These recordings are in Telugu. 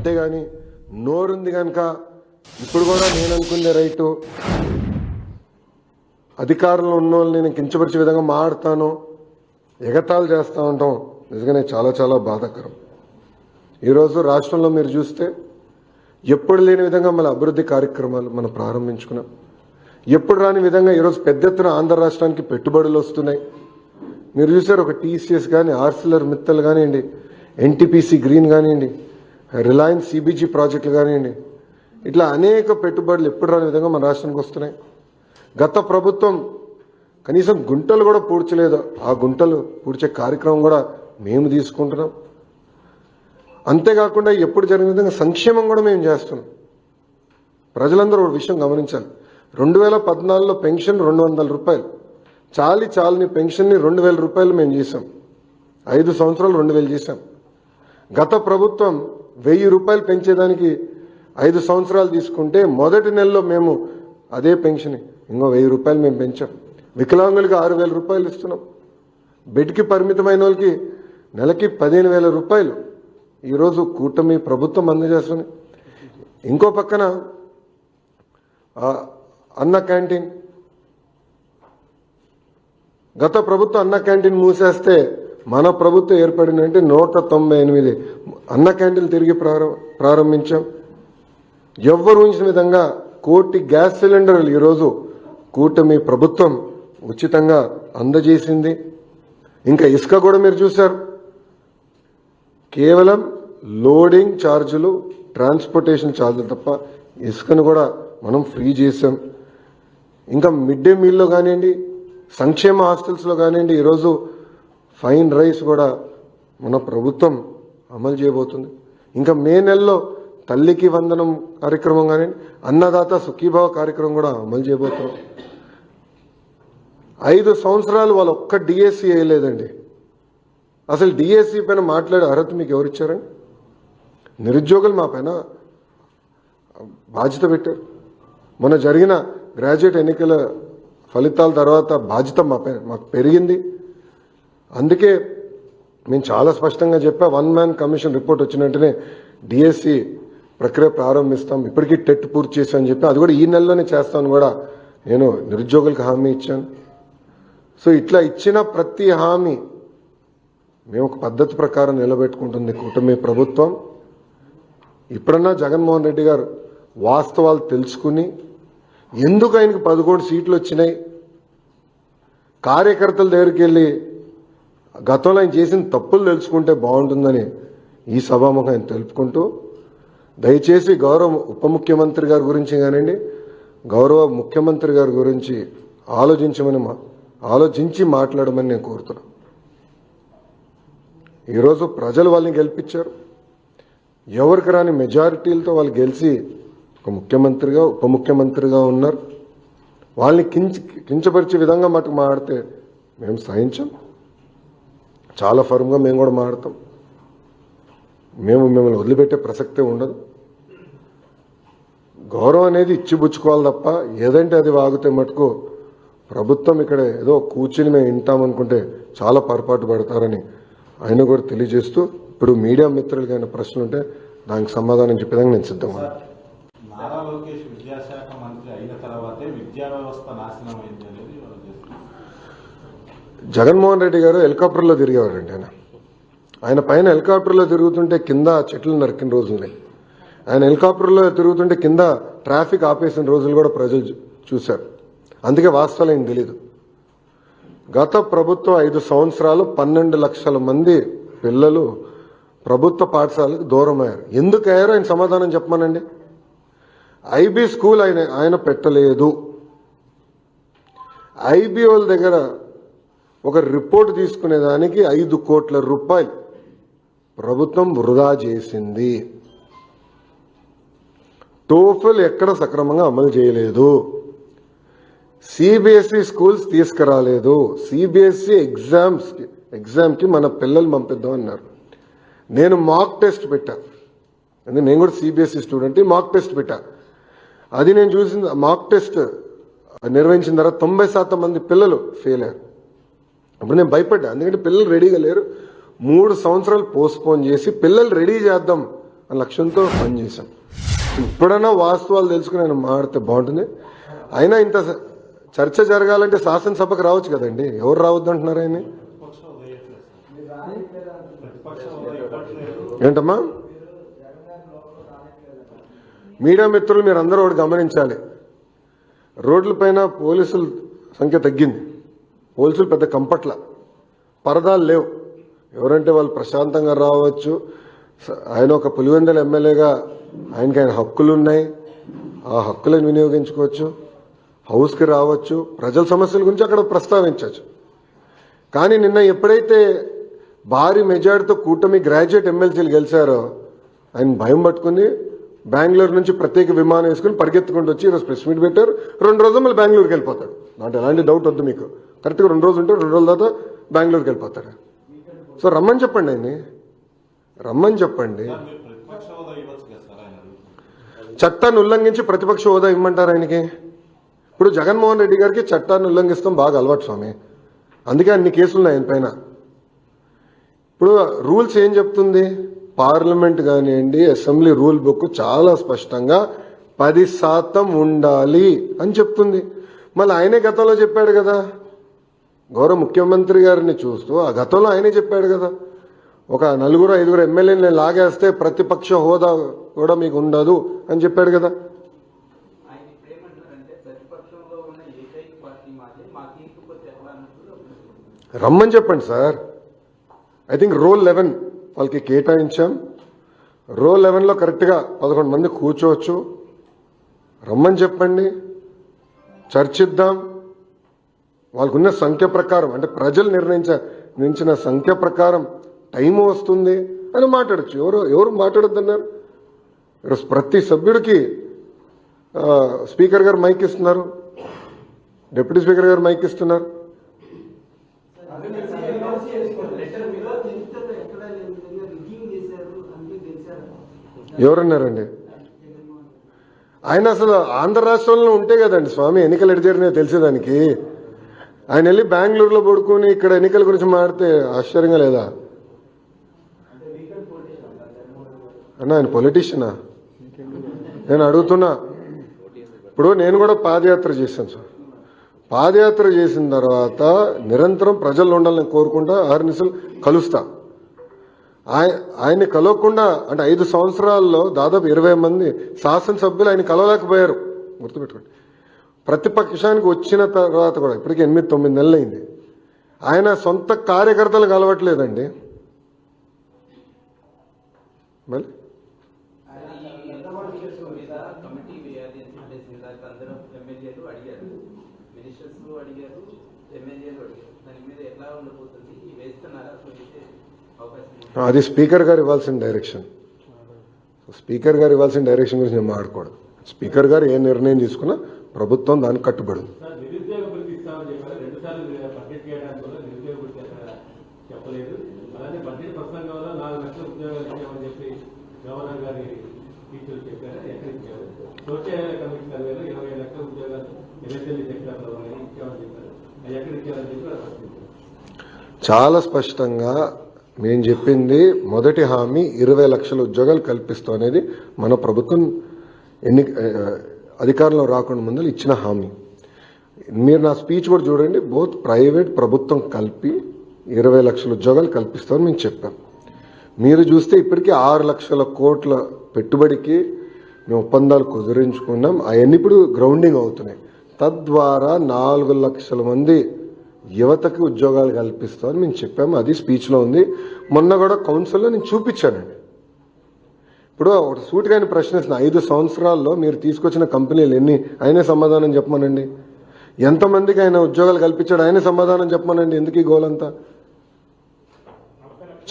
అంతేగాని నోరుంది కనుక ఇప్పుడు కూడా నేను అనుకునే రైటు అధికారంలో ఉన్న వాళ్ళని నేను కించపరిచే విధంగా మాడతాను ఎగతాళి చేస్తూ ఉంటాం నిజంగానే చాలా చాలా బాధాకరం. ఈరోజు రాష్ట్రంలో మీరు చూస్తే ఎప్పుడు లేని విధంగా మన అభివృద్ధి కార్యక్రమాలు మనం ప్రారంభించుకున్నాం. ఎప్పుడు రాని విధంగా ఈరోజు పెద్ద ఎత్తున ఆంధ్ర రాష్ట్రానికి పెట్టుబడులు వస్తున్నాయి. మీరు చూసారు ఒక టీసీఎస్ కానీ ఆర్సిలర్ మిత్తల్ కానివ్వండి ఎన్టీపీసీ గ్రీన్ కానివ్వండి రిలయన్స్ సిబిజీ ప్రాజెక్టులు కానివ్వండి. ఇట్లా అనేక పెట్టుబడులు ఎప్పుడు రాని విధంగా మన రాష్ట్రానికి వస్తున్నాయి. గత ప్రభుత్వం కనీసం గుంటలు కూడా పూడ్చలేదు. ఆ గుంటలు పూడ్చే కార్యక్రమం కూడా మేము తీసుకుంటున్నాం. అంతేకాకుండా ఎప్పుడు జరిగిన విధంగా సంక్షేమం కూడా మేము చేస్తున్నాం. ప్రజలందరూ ఒక విషయం గమనించాలి. రెండు వేల పద్నాలుగులో పెన్షన్ రెండు వందల రూపాయలు. చాలి చాలని పెన్షన్ని రెండు వేల రూపాయలు మేము చేసాం ఐదు సంవత్సరాలు రెండు వేలు చేసాం గత ప్రభుత్వం వెయ్యి రూపాయలు పెంచేదానికి ఐదు సంవత్సరాలు తీసుకుంటే మొదటి నెలలో మేము అదే పెన్షన్. ఇంకో వెయ్యి రూపాయలు మేము పెంచాం. వికలాంగులకి ఆరు వేల రూపాయలు ఇస్తున్నాం. బెడ్కి పరిమితమైన వాళ్ళకి నెలకి పదిహేను వేల రూపాయలు. ఈరోజు కూటమి ప్రభుత్వం అందజేస్తుంది. ఇంకో పక్కన అన్న క్యాంటీన్. గత ప్రభుత్వం అన్న క్యాంటీన్ మూసేస్తే మన ప్రభుత్వం ఏర్పడిందంటే నూట తొంభై ఎనిమిది. అన్న క్యాంటీన్ తిరిగి ప్రారం- ప్రారంభించాం. ఎవ్వరు ఉంచిన విధంగా కోటి గ్యాస్ సిలిండర్లు ఈరోజు కూటమి ప్రభుత్వం ఉచితంగా అందజేసింది. ఇంకా ఇసుక కూడా మీరు చూశారు. కేవలం లోడింగ్ ఛార్జీలు ట్రాన్స్పోర్టేషన్ ఛార్జీలు తప్ప ఇసుకను కూడా మనం ఫ్రీ చేసాం ఇంకా మిడ్ డే మీల్లో కానివ్వండి సంక్షేమ హాస్టల్స్లో కానివ్వండి ఈరోజు ఫైన్ రైస్ కూడా మన ప్రభుత్వం అమలు చేయబోతుంది. ఇంకా మే నెలలో తల్లికి వందనం కార్యక్రమం కానీ అన్నదాత సుఖీభావ కార్యక్రమం కూడా అమలు చేయబోతున్నాం. ఐదు సంవత్సరాలు వాళ్ళు ఒక్క డిఎస్సి వేయలేదండి. అసలు డిఎస్సి పైన మాట్లాడే అర్హత మీకు ఎవరు ఇచ్చారండి నిరుద్యోగులు మా పైన బాధ్యత పెట్టారు. మొన్న జరిగిన గ్రాడ్యుయేట్ ఎన్నికల ఫలితాల తర్వాత బాధ్యత మా పైన మాకు పెరిగింది. అందుకే మేము చాలా స్పష్టంగా చెప్పా వన్ మ్యాన్ కమిషన్ రిపోర్ట్ వచ్చిన వెంటనే డిఎస్సి ప్రక్రియ ప్రారంభిస్తాం. ఇప్పటికీ టెట్ పూర్తి చేశామని చెప్పి అది కూడా ఈ నెలలోనే చేస్తామని కూడా నేను నిరుద్యోగులకు హామీ ఇచ్చాను. సో ఇట్లా ఇచ్చిన ప్రతి హామీ మేము ఒక పద్ధతి ప్రకారం నిలబెట్టుకుంటుంది కూటమి ప్రభుత్వం. ఇప్పుడన్నా జగన్మోహన్ రెడ్డి గారు వాస్తవాలు తెలుసుకుని ఎందుకు ఆయనకు పదకొండు సీట్లు వచ్చినాయి? కార్యకర్తల దగ్గరికి వెళ్ళి గతంలో ఆయన చేసిన తప్పులు తెలుసుకుంటే బాగుంటుందని ఈ సభాముఖం ఆయన తెలుపుకుంటూ దయచేసి గౌరవ ఉప ముఖ్యమంత్రి గారి గురించి కానివ్వండి గౌరవ ముఖ్యమంత్రి గారి గురించి ఆలోచించమని మా ఆలోచించి మాట్లాడమని నేను కోరుతున్నాను. ఈరోజు ప్రజలు వాళ్ళని గెలిపించారు. ఎవరికి రాని మెజారిటీలతో వాళ్ళు గెలిచి ఒక ముఖ్యమంత్రిగా ఉప ముఖ్యమంత్రిగా ఉన్నారు. వాళ్ళని కించ కించపరిచే విధంగా మటుకు మాడితే మేము సహించాం. చాలా ఫర్మ్గా మేము కూడా మాడతాం మేము మిమ్మల్ని వదిలిపెట్టే ప్రసక్తే ఉండదు. గౌరవం అనేది ఇచ్చిపుచ్చుకోవాలి తప్ప ఏదంటే అది వాగితే మటుకు ప్రభుత్వం ఇక్కడ ఏదో కూర్చుని మేము వింటామనుకుంటే చాలా పొరపాటు పడతారని ఆయన కూడా తెలియజేస్తూ ఇప్పుడు మీడియా మిత్రులకి ప్రశ్నలు ఉంటే దానికి సమాధానం చెప్పేదానికి నేను సిద్ధంగా ఉన్నాను. నారా లోకేష్ విద్యాశాఖ మంత్రి అయిన తర్వాతే విద్యా వ్యవస్థ నాశనం అయింది అనేది వాళ్ళు చేస్తున్నారు. జగన్మోహన్ రెడ్డి గారు హెలికాప్టర్లో తిరిగేవారండి ఆయన. ఆయన పైన హెలికాప్టర్లో తిరుగుతుంటే కింద చెట్లు నరికిన రోజులున్నాయి ఆయన హెలికాప్టర్లో తిరుగుతుంటే కింద ట్రాఫిక్ ఆపేసిన రోజులు కూడా ప్రజలు చూశారు. అందుకే వాస్తవాలు ఏం తెలియదు గత ప్రభుత్వం ఐదు సంవత్సరాలు పన్నెండు లక్షల మంది పిల్లలు ప్రభుత్వ పాఠశాలకు దూరం అయ్యారు ఎందుకు అయ్యారో ఆయన సమాధానం చెప్పమానండి. ఐబీ స్కూల్ ఆయన ఆయన పెట్టలేదు. ఐబీఓల దగ్గర ఒక రిపోర్ట్ తీసుకునేదానికి ఐదు కోట్ల రూపాయలు. ప్రభుత్వం వృధా చేసింది. టోఫల్ ఎక్కడ సక్రమంగా అమలు చేయలేదు. సిబిఎస్ఈ స్కూల్స్ తీసుకురాలేదు. సిబిఎస్ఈ ఎగ్జామ్స్ ఎగ్జామ్కి మన పిల్లలు పంపిద్దాం అన్నారు. నేను మాక్ టెస్ట్ పెట్టా. అంటే నేను కూడా సిబిఎస్ఈ స్టూడెంట్ మాక్ టెస్ట్ పెట్టా. అది నేను చూసిన మాక్ టెస్ట్ నిర్వహించిన తర్వాత తొంభై శాతం మంది పిల్లలు ఫెయిల్ అయ్యారు. అప్పుడు నేను భయపడ్డా. ఎందుకంటే పిల్లలు రెడీగా లేరు. మూడు సంవత్సరాలు పోస్ట్పోన్ చేసి పిల్లలు రెడీ చేద్దాం అనే లక్ష్యంతో పనిచేశాం ఇప్పుడైనా వాస్తవాలు తెలుసుకుని ఆయన మాడితే బాగుంటుంది. అయినా ఇంత చర్చ జరగాలంటే శాసనసభకు రావచ్చు కదండి. ఎవరు రావద్దు అంటున్నారు ఆయన ఏంటమ్మా? మీడియా మిత్రులు మీరు అందరూ ఒకటి గమనించాలి. రోడ్లపైన పోలీసుల సంఖ్య తగ్గింది. పోలీసులు పెద్ద కంపట్ల. పరదాలు లేవు. ఎవరంటే వాళ్ళు ప్రశాంతంగా రావచ్చు. ఆయన ఒక పులివెందల ఎమ్మెల్యేగా ఆయనకి ఆయన హక్కులు ఉన్నాయి. ఆ హక్కులను వినియోగించుకోవచ్చు. హౌస్కి రావచ్చు. ప్రజల సమస్యల గురించి అక్కడ ప్రస్తావించవచ్చు. కానీ నిన్న ఎప్పుడైతే భారీ మెజార్టీతో కూటమి గ్రాడ్యుయేట్ ఎమ్మెల్సీలు గెలిచారో ఆయన భయం పట్టుకుని బెంగళూరు నుంచి ప్రత్యేక విమానం వేసుకుని పరిగెత్తుకుంటూ వచ్చి ఈరోజు ప్రెస్ మీట్ పెట్టారు. రెండు రోజులు మళ్ళీ బెంగళూరుకి వెళ్ళిపోతాడు. నాకు ఎలాంటి డౌట్ వద్దు మీకు. కరెక్ట్గా రెండు రోజులు ఉంటే రెండు రోజుల తర్వాత బెంగళూరుకి వెళ్ళిపోతాడు సో రమ్మని చెప్పండి ఆయన్ని. రమ్మని చెప్పండి. చట్టాన్ని ఉల్లంఘించి ప్రతిపక్ష హోదా ఇమ్మంటారు ఆయనకి? ఇప్పుడు జగన్మోహన్ రెడ్డి గారికి చట్టాన్ని ఉల్లంఘిస్తాం బాగా అలవాటు స్వామి. అందుకే అన్ని కేసులు ఉన్నాయి ఆయన పైన. ఇప్పుడు రూల్స్ ఏం చెప్తుంది? పార్లమెంట్ కానివ్వండి అసెంబ్లీ రూల్ బుక్ చాలా స్పష్టంగా పది శాతం ఉండాలి అని చెప్తుంది. మళ్ళీ ఆయనే గతంలో చెప్పాడు కదా గౌరవ ముఖ్యమంత్రి గారిని చూస్తూ ఆ గతంలో ఆయనే చెప్పాడు కదా ఒక నలుగురు ఐదుగురు ఎమ్మెల్యేని లాగేస్తే ప్రతిపక్ష హోదా కూడా మీకు ఉండదు అని చెప్పాడు కదా. రమ్మని చెప్పండి sir. I think role eleven వాళ్ళకి కేటాయించాం. రోల్ లెవెన్లో కరెక్ట్గా పదకొండు మంది కూర్చోవచ్చు. రమ్మని చెప్పండి. చర్చిద్దాం. వాళ్ళకున్న సంఖ్య ప్రకారం అంటే ప్రజలు నిర్ణయించ నిర్ణయించిన సంఖ్య ప్రకారం టైం వస్తుంది అని మాట్లాడచ్చు. ఎవరు ఎవరు మాట్లాడద్దన్నారు? ఈరోజు ప్రతి సభ్యుడికి స్పీకర్ గారు మైక్ ఇస్తున్నారు. డిప్యూటీ స్పీకర్ గారు మైక్ ఇస్తున్నారు. లెటర్ ఎవరన్నారండి? ఆయన అసలు ఆంధ్ర రాష్ట్రంలో ఉంటే కదండి స్వామి ఎన్నికలు ఎటు తెలిసేదానికి. ఆయన వెళ్ళి బెంగళూరులో పడుకుని ఇక్కడ ఎన్నికల గురించి మాడితే ఆశ్చర్యంగా లేదా? అన్న ఆయన పొలిటీషియనా నేను అడుగుతున్నా. ఇప్పుడు నేను కూడా పాదయాత్ర చేశాను సార్. పాదయాత్ర చేసిన తర్వాత నిరంతరం ప్రజల్లో ఉండాలని కోరుకుంటా ఆర్నిసలు కలుస్తా. ఆయ ఆయన్ని కలవకుండా అంటే ఐదు సంవత్సరాల్లో దాదాపు ఇరవై మంది శాసనసభ్యులు ఆయన కలవలేకపోయారు. గుర్తుపెట్టుకోండి. ప్రతిపక్షానికి వచ్చిన తర్వాత కూడా ఇప్పటికి ఎనిమిది తొమ్మిది నెలలు అయింది ఆయన సొంత కార్యకర్తలు కలవట్లేదండి. మళ్ళీ? అది స్పీకర్ గారు ఇవ్వాల్సిన డైరెక్షన్. స్పీకర్ గారు ఇవ్వాల్సిన డైరెక్షన్ గురించి నేను మాట్లాడకూడదు. స్పీకర్ గారు ఏ నిర్ణయం తీసుకున్నా ప్రభుత్వం దానికి కట్టుబడి చాలా స్పష్టంగా మేము చెప్పింది మొదటి హామీ ఇరవై లక్షల ఉద్యోగాలు కల్పిస్తాం అనేది మన ప్రభుత్వం ఎన్ని అధికారంలో రాకుండా ముందు ఇచ్చిన హామీ. మీరు నా స్పీచ్ కూడా చూడండి బోత్ ప్రైవేట్ ప్రభుత్వం కలిపి ఇరవై లక్షల ఉద్యోగాలు కల్పిస్తామని మేము చెప్పాం. మీరు చూస్తే ఇప్పటికీ ఆరు లక్షల కోట్ల పెట్టుబడికి మేము ఒప్పందాలు కుదిరించుకున్నాం. అవన్నీ ఇప్పుడు గ్రౌండింగ్ అవుతున్నాయి. తద్వారా నాలుగు లక్షల మంది యువతకి ఉద్యోగాలు కల్పిస్తామని మేము చెప్పాము అది స్పీచ్లో ఉంది. మొన్న కూడా కౌన్సిల్లో నేను చూపించానండి. ఇప్పుడు ఒక సూటిగా ఆయన ప్రశ్నిస్తున్న ఐదు సంవత్సరాల్లో మీరు తీసుకొచ్చిన కంపెనీలు ఎన్ని? ఆయనే సమాధానం చెప్పమనండి. ఎంతమందికి ఆయన ఉద్యోగాలు కల్పించాడు ఆయనే సమాధానం చెప్పమనండి. ఎందుకు ఈ గోలంతా?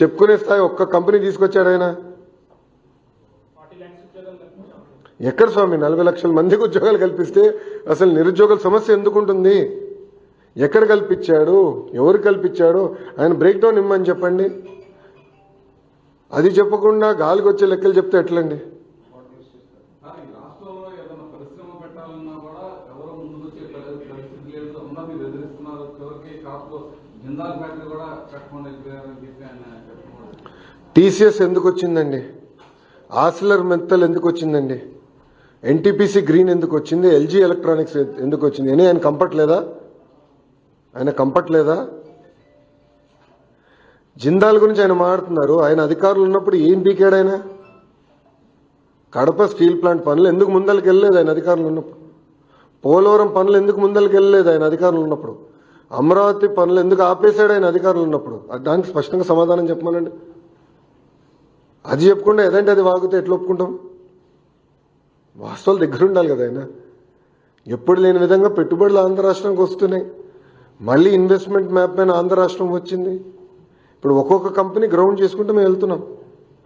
చెప్పుకునే స్థాయి ఒక్క కంపెనీ తీసుకొచ్చాడు ఆయన. ఎక్కడ స్వామి? నలభై లక్షల మందికి ఉద్యోగాలు కల్పిస్తే అసలు నిరుద్యోగుల సమస్య ఎందుకుంటుంది? ఎక్కడ కల్పించాడు? ఎవరు కల్పించాడు? ఆయన బ్రేక్ డౌన్ ఇమ్మని చెప్పండి. అది చెప్పకుండా గాలికి వచ్చే లెక్కలు చెప్తే ఎట్లండి? టీసీఎస్ ఎందుకు వచ్చిందండి ఆసిలర్ మెత్తల్ ఎందుకు వచ్చిందండి ఎన్టీపీసీ గ్రీన్ ఎందుకు వచ్చింది ఎల్జీ ఎలక్ట్రానిక్స్ ఎందుకు వచ్చింది అని ఆయన కంఫర్ట్ లేదా ఆయన కంఫర్ట్ లేదా జిందాల్ గురించి ఆయన మాట్లాడుతున్నారు. ఆయన అధికారులు ఉన్నప్పుడు ఏం పీకాడు ఆయన? కడప స్టీల్ ప్లాంట్ పనులు ఎందుకు ముందరికి వెళ్ళలేదు ఆయన అధికారులు ఉన్నప్పుడు? పోలవరం పనులు ఎందుకు ముందరికి వెళ్ళలేదు ఆయన అధికారులు ఉన్నప్పుడు? అమరావతి పనులు ఎందుకు ఆపేశాడు ఆయన అధికారులు ఉన్నప్పుడు? అది దానికి స్పష్టంగా సమాధానం చెప్పమనండి. అది చెప్పకుండా ఏదంటే అది వాగితే ఎట్లా ఒప్పుకుంటాం? వాస్తవాలు దగ్గర ఉండాలి కదా ఆయన. ఎప్పుడు లేని విధంగా పెట్టుబడులు ఆంధ్ర రాష్ట్రానికి వస్తున్నాయి. మళ్ళీ ఇన్వెస్ట్మెంట్ మ్యాప్ పైన ఆంధ్ర రాష్ట్రం వచ్చింది. ఇప్పుడు ఒక్కొక్క కంపెనీ గ్రౌండ్ చేసుకుంటూ మేము వెళ్తున్నాం.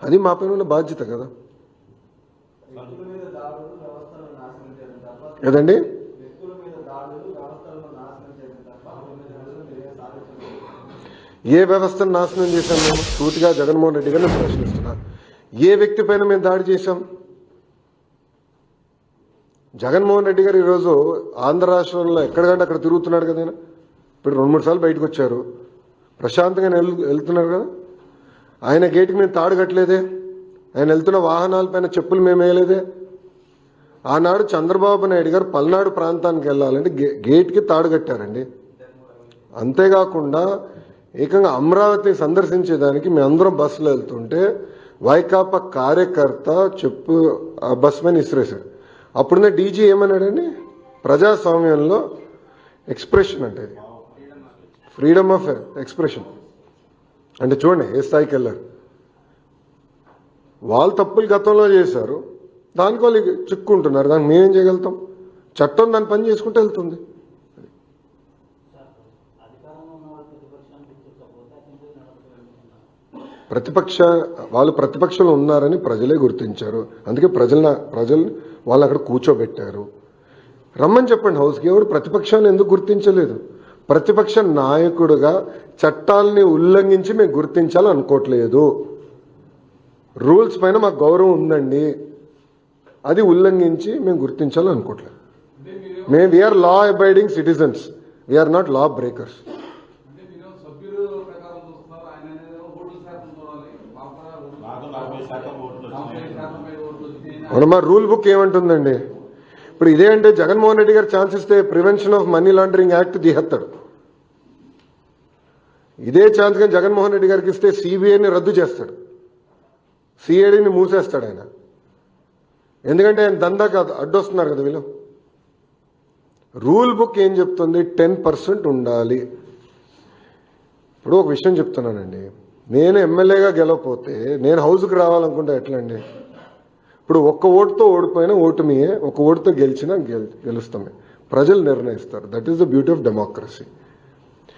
అది మా పైన ఉన్న బాధ్యత కదా. ఏదండి? ఏ వ్యవస్థను నాశనం చేశాం మేము? సూటిగా జగన్మోహన్ రెడ్డి గారిని ప్రశ్నిస్తున్నా. ఏ వ్యక్తి పైన మేము దాడి చేశాం? జగన్మోహన్ రెడ్డి గారు ఈరోజు ఆంధ్ర రాష్ట్రంలో ఎక్కడికంటే అక్కడ తిరుగుతున్నాడు కదా ఇప్పుడు రెండు మూడు సార్లు బయటకు వచ్చారు. ప్రశాంతంగా వెళ్తున్నారు కదా? ఆయన గేటుకి మేము తాడు కట్టలేదే. ఆయన వెళ్తున్న వాహనాలపైన చెప్పులు మేము వేయలేదే. ఆనాడు చంద్రబాబు నాయుడు గారు పల్నాడు ప్రాంతానికి వెళ్ళాలంటే గే- గేట్కి తాడు కట్టారండి. అంతేకాకుండా ఏకంగా అమరావతి సందర్శించేదానికి మేమందరం బస్సులో వెళ్తుంటే వైకాపా కార్యకర్త చెప్పు ఆ బస్ మీద ఇసిరేశాడు అప్పుడున్న డీజీ ఏమన్నాడండి? ప్రజాస్వామ్యంలో ఎక్స్ప్రెషన్ అంటే ఇది ఫ్రీడమ్ ఆఫ్ ఎక్స్ప్రెషన్ అంటే చూడండి ఏ స్థాయికి వెళ్ళారు? వాళ్ళు తప్పులు గతంలో చేశారు దానికి వాళ్ళు చిక్కుంటున్నారు దానికి మేమేం చేయగలుగుతాం? చట్టం దాని పని చేసుకుంటూ వెళ్తుంది. ప్రతిపక్ష వాళ్ళు ప్రతిపక్షంలో ఉన్నారని ప్రజలే గుర్తించారు. అందుకే ప్రజల ప్రజలు వాళ్ళు అక్కడ కూర్చోబెట్టారు. రమ్మని చెప్పండి హౌస్కి ఎవరు ప్రతిపక్షాన్ని ఎందుకు గుర్తించలేదు? ప్రతిపక్ష నాయకుడుగా చట్టాలని ఉల్లంఘించి మేము గుర్తించాలని అనుకోవట్లేదు రూల్స్ పైన మాకు గౌరవం ఉందండి. అది ఉల్లంఘించి మేము గుర్తించాలని అనుకోవట్లేదు మేము we are law abiding citizens we are not law breakers అంటే మన మా రూల్ బుక్ ఏమంటుందండి? ఇప్పుడు ఇదే అంటే జగన్మోహన్ రెడ్డి గారు ఛాన్స్ ఇస్తే prevention of money laundering act తీహేస్తాడు ఇదే ఛాన్స్ కానీ జగన్మోహన్ రెడ్డి గారికి ఇస్తే సిబిఐని రద్దు చేస్తాడు. సిఐడిని మూసేస్తాడు ఆయన. ఎందుకంటే ఆయన దందా కాదు అడ్డొస్తున్నారు కదా వీళ్ళు. రూల్ బుక్ ఏం చెప్తుంది? టెన్ పర్సెంట్ ఉండాలి. ఇప్పుడు ఒక విషయం చెప్తున్నానండి. నేను ఎమ్మెల్యేగా గెలవపోతే నేను హౌస్కి రావాలనుకుంటే ఎట్లా అండి ఇప్పుడు ఒక్క ఓటుతో ఓడిపోయినా ఓటమియే ఒక ఓటుతో గెలిచినా గెల్ గెలుస్తామే. ప్రజలు నిర్ణయిస్తారు. That is the beauty of democracy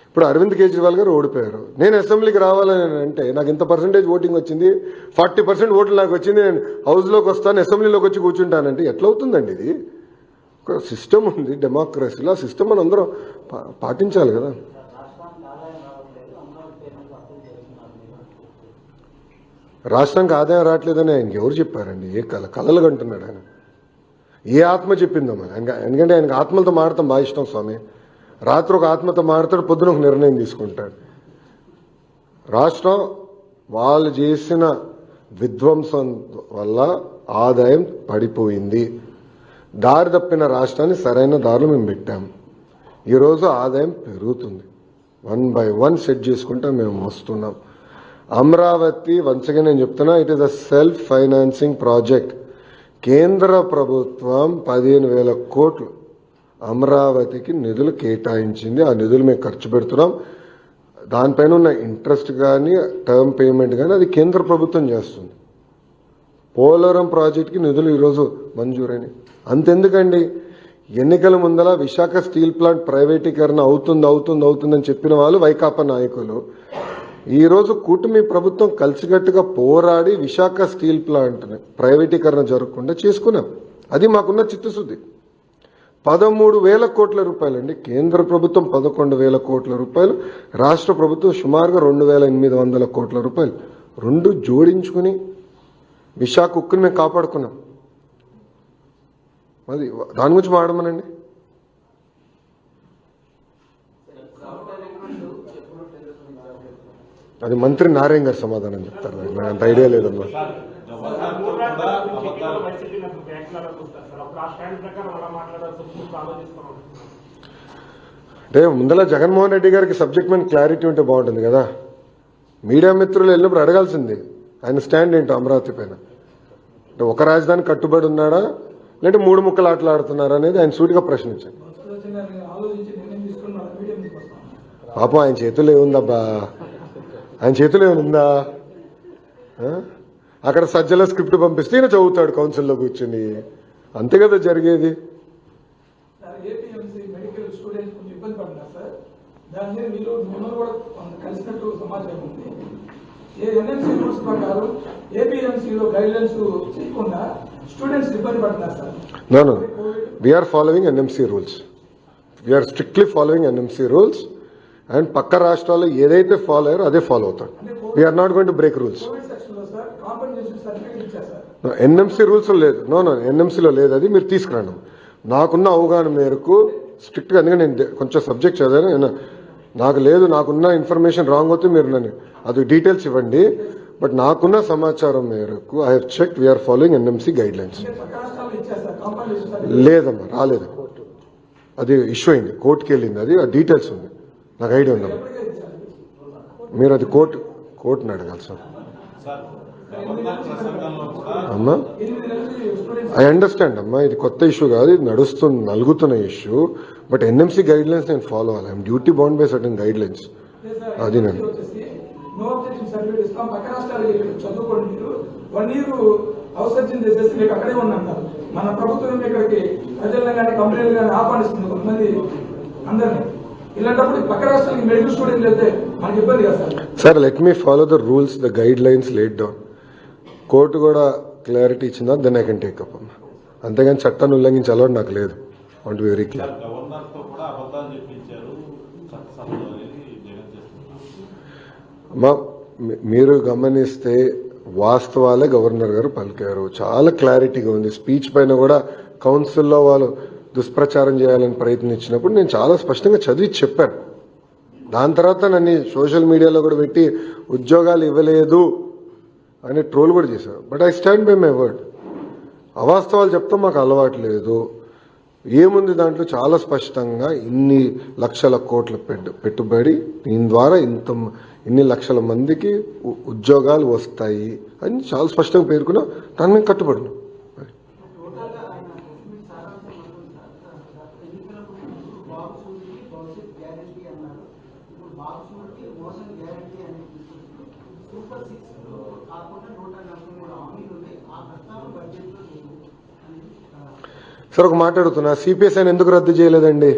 ఇప్పుడు అరవింద్ కేజ్రీవాల్ గారు ఓడిపోయారు. నేను అసెంబ్లీకి రావాలని అంటే నాకు ఇంత పర్సెంటేజ్ ఓటింగ్ వచ్చింది ఫార్టీ పర్సెంట్ ఓట్లు నాకు వచ్చింది నేను హౌస్లోకి వస్తాను అసెంబ్లీలోకి వచ్చి కూర్చుంటానంటే ఎట్లా అవుతుందండి ఇది? ఒక సిస్టమ్ ఉంది డెమోక్రసీలో ఆ సిస్టమ్ మనందరం పా- పాటించాలి కదా రాష్ట్రానికి ఆదాయం రావట్లేదు అమరావతి పేరు మీద అప్పులు చేస్తున్నారు మీరు రాష్ట్రానికి ఆదాయం రావట్లేదని ఆయనకి ఎవరు చెప్పారండి? ఏ కళ కళలు కంటున్నాడు ఆయన. ఏ ఆత్మ చెప్పిందో మరి? ఆయన ఎందుకంటే ఆయనకు ఆత్మలతో మాడటం బాగా ఇష్టం స్వామి. రాత్రి ఒక ఆత్మతో మాడతాడు పొద్దున ఒక నిర్ణయం తీసుకుంటాడు. రాష్ట్రం వాళ్ళు చేసిన విధ్వంసం వల్ల ఆదాయం పడిపోయింది. దారి తప్పిన రాష్ట్రాన్ని సరైన దారిలో మేము పెట్టాము ఈరోజు ఆదాయం పెరుగుతుంది. వన్ బై వన్ సెట్ చేసుకుంటా మేము వస్తున్నాం. అమరావతి వంచగా నేను చెప్తున్నా it is a self financing project కేంద్ర ప్రభుత్వం పదిహేను వేల కోట్లు అమరావతికి నిధులు కేటాయించింది. ఆ నిధులు మేము ఖర్చు పెడుతున్నాం. దానిపైన ఉన్న ఇంట్రెస్ట్ కానీ టర్మ్ పేమెంట్ కానీ అది కేంద్ర ప్రభుత్వం చేస్తుంది. పోలవరం ప్రాజెక్ట్కి నిధులు ఈరోజు మంజూరైనవి అంతెందుకండి? ఎన్నికల ముందల విశాఖ స్టీల్ ప్లాంట్ ప్రైవేటీకరణ అవుతుంది అవుతుంది అవుతుందని చెప్పిన వాళ్ళు వైకాపా నాయకులు. ఈరోజు కూటమి ప్రభుత్వం కలిసికట్టుగా పోరాడి విశాఖ స్టీల్ ప్లాంట్ని ప్రైవేటీకరణ జరగకుండా చేసుకున్నాం. అది మాకున్న చిత్తశుద్ధి. పదమూడు వేల కోట్ల రూపాయలండి. కేంద్ర ప్రభుత్వం పదకొండు వేల కోట్ల రూపాయలు రాష్ట్ర ప్రభుత్వం సుమారుగా రెండు వేల ఎనిమిది వందల కోట్ల రూపాయలు. రెండు జోడించుకుని విశాఖ ఉక్కుని మేము కాపాడుకున్నాం. అది దాని గురించి మాడమనండి అది మంత్రి నారాయణ గారు సమాధానం చెప్తారు. నాకు అంత ఐడియా లేదమ్మా. అంటే ముందల జగన్మోహన్ రెడ్డి గారికి సబ్జెక్ట్ మీద క్లారిటీ ఉంటే బాగుంటుంది కదా. మీడియా మిత్రులు వెళ్ళినప్పుడు అడగాల్సింది ఆయన స్టాండ్ ఏంటో అమరావతి పైన. అంటే ఒక రాజధాని కట్టుబడి ఉన్నాడా లేదంటే మూడు ముక్కలు ఆటలాడుతున్నారా అనేది ఆయన సూటిగా వస్తాం పాపం ఆయన చేతుల్లో ఏముందబ్బా? ఆయన చేతుల్లో ఏముందా? అక్కడ సజ్జల స్క్రిప్ట్ పంపిస్తే ఈయన చదువుతాడు కౌన్సిల్లో కూర్చుని. అంతే కదా జరిగేది. No no we are following NMC rules we are strictly following NMC rules and పక్క రాష్ట్రాల్లో ఏదైతే ఫాలో అయ్యారో అదే ఫాలో అవుతాడు we are not going to break rules NMC rules లేదు. నో నో ఎన్ఎంసీలో లేదు. అది మీరు తీసుకురండి. నాకున్న అవగాహన మేరకు స్ట్రిక్ట్గా అందుకని నేను కొంచెం సబ్జెక్ట్ చదివాను. నేను నాకు లేదు నాకున్న ఇన్ఫర్మేషన్ రాంగ్ అవుతే మీరు నన్ను అది డీటెయిల్స్ ఇవ్వండి. బట్ నాకున్న సమాచారం మేరకు I have check we are following NMC guidelines లేదమ్మా రాలేదు. అది ఇష్యూ అయింది. కోర్టుకి వెళ్ళింది. అది ఆ డీటెయిల్స్ ఉంది. నాకు ఐడియా ఉందమ్మా మీరు అది కోర్టు కోర్టుని అడగాలి సార్. అమ్మా ఐ అండర్స్టాండ్ అమ్మా ఇది కొత్త ఇష్యూ కాదు ఇది నడుస్తుంది నలుగుతున్న issue but NMC guidelines నేను ఫాలో అవ్వాలి. I'm duty bound by certain guidelines అది నేను. వచ్చేసి చేసేసి మీకు అక్కడే ఉన్నారు మన ప్రభుత్వం ఇక్కడికి ప్రజలను కానీ కంపెనీలు కానీ ఆహ్వానిస్తుంది కొంతమంది అందరినీ. Sir. Let me follow the rules the guidelines laid down court కూడా క్లారిటీ ఇచ్చిందా? Then I can take up అమ్మా అంతేగాని చట్టాన్ని ఉల్లంఘించే అలవాటు నాకు లేదు. వాంట్ వెరీ క్లియర్ అమ్మా మీ- మీరు గమనిస్తే వాస్తవాలే గవర్నర్ గారు పలికారు. చాలా క్లారిటీగా ఉంది. స్పీచ్ పైన కూడా కౌన్సిల్లో వాళ్ళు దుష్ప్రచారం చేయాలని ప్రయత్నించినప్పుడు నేను చాలా స్పష్టంగా చదివి చెప్పాను. దాని తర్వాత నన్ను సోషల్ మీడియాలో కూడా పెట్టి ఉద్యోగాలు ఇవ్వలేదు అని ట్రోల్ కూడా చేశారు. But I stand by my word అవాస్తవాలు చెప్తే మాకు అలవాటు లేదు. ఏముంది దాంట్లో? చాలా స్పష్టంగా ఇన్ని లక్షల కోట్ల పెట్టుబడి దీని ద్వారా ఇంత ఇన్ని లక్షల మందికి ఉద్యోగాలు వస్తాయి అని చాలా స్పష్టంగా పేర్కొన్నా దాని మేము కట్టుబడినాం టోటల్గా ఆయన ఎస్టిమేట్ సారాంశం అనుకుంది సార్ సార్ ఎన్నికలకు ముందు బాబు సూరికి భవిష్యత్ గ్యారంటీ అన్నారు ఇప్పుడు బాబు సూరికి మోసం గ్యారంటీ అని తీసుకొచ్చి సూపర్ సిక్స్ కాకుండా నూట నలభై మూడు హామీలు ఉన్నాయి ఆ ప్రస్తావన బడ్జెట్లో లేదు అని ఆ, సార్ ఒక మాట్లాడుతున్నా సిపిఎస్ఐని అని ఎందుకు రద్దు చేయలేదండి?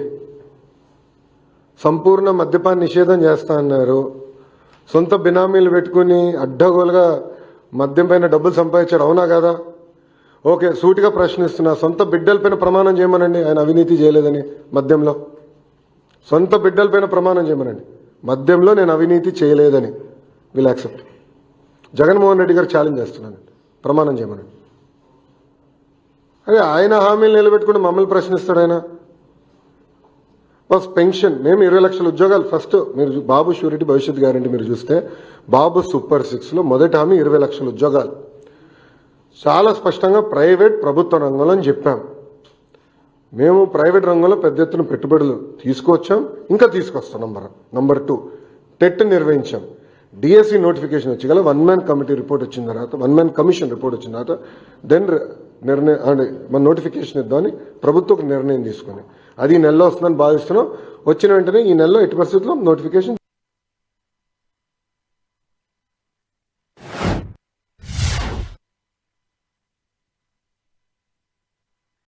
సంపూర్ణ మద్యపాన నిషేధం చేస్తా అన్నారు. సొంత బినామీలు పెట్టుకుని అడ్డగోలుగా మద్యం పైన డబ్బులు సంపాదించాడు అవునా కదా? ఓకే సూటిగా ప్రశ్నిస్తున్నా. సొంత బిడ్డలపైన ప్రమాణం చేయమనండి. ఆయన అవినీతి చేయలేదని మద్యంలో. సొంత బిడ్డలపైన ప్రమాణం చేయమనండి. మద్యంలో నేను అవినీతి చేయలేదని. విల్ యాక్సెప్ట్ జగన్మోహన్ రెడ్డి గారు ఛాలెంజ్ చేస్తున్నాను ప్రమాణం చేయమనండి. అదే ఆయన హామీలు నిలబెట్టుకుని మమ్మల్ని ప్రశ్నిస్తాడు ఆయన. బస్ పెన్షన్ మేము ఇరవై లక్షల ఉద్యోగాలు. ఫస్ట్ మీరు బాబు షూరిటీ భవిష్యత్ గ్యారంటీ మీరు చూస్తే బాబు సూపర్ సిక్స్లో మొదటి హామీ ఇరవై లక్షల ఉద్యోగాలు. చాలా స్పష్టంగా ప్రైవేట్ ప్రభుత్వ రంగంలో అని చెప్పాం. మేము ప్రైవేట్ రంగంలో పెద్ద ఎత్తున పెట్టుబడులు తీసుకొచ్చాం. ఇంకా తీసుకొస్తాం నంబర్ నంబర్ టూ టెట్ నిర్వహించాం. డిఎస్సి నోటిఫికేషన్ వచ్చి గల వన్ మ్యాన్ కమిటీ రిపోర్ట్ వచ్చిన తర్వాత వన్ మ్యాన్ కమిషన్ రిపోర్ట్ వచ్చిన తర్వాత దెన్ నిర్ణయం అంటే మన నోటిఫికేషన్ ఇద్దామని ప్రభుత్వం ఒక నిర్ణయం తీసుకుని అది ఈ నెలలో వస్తుందని భావిస్తున్నాం. వచ్చిన వెంటనే ఈ నెలలో ఎట్టి పరిస్థితుల్లో నోటిఫికేషన్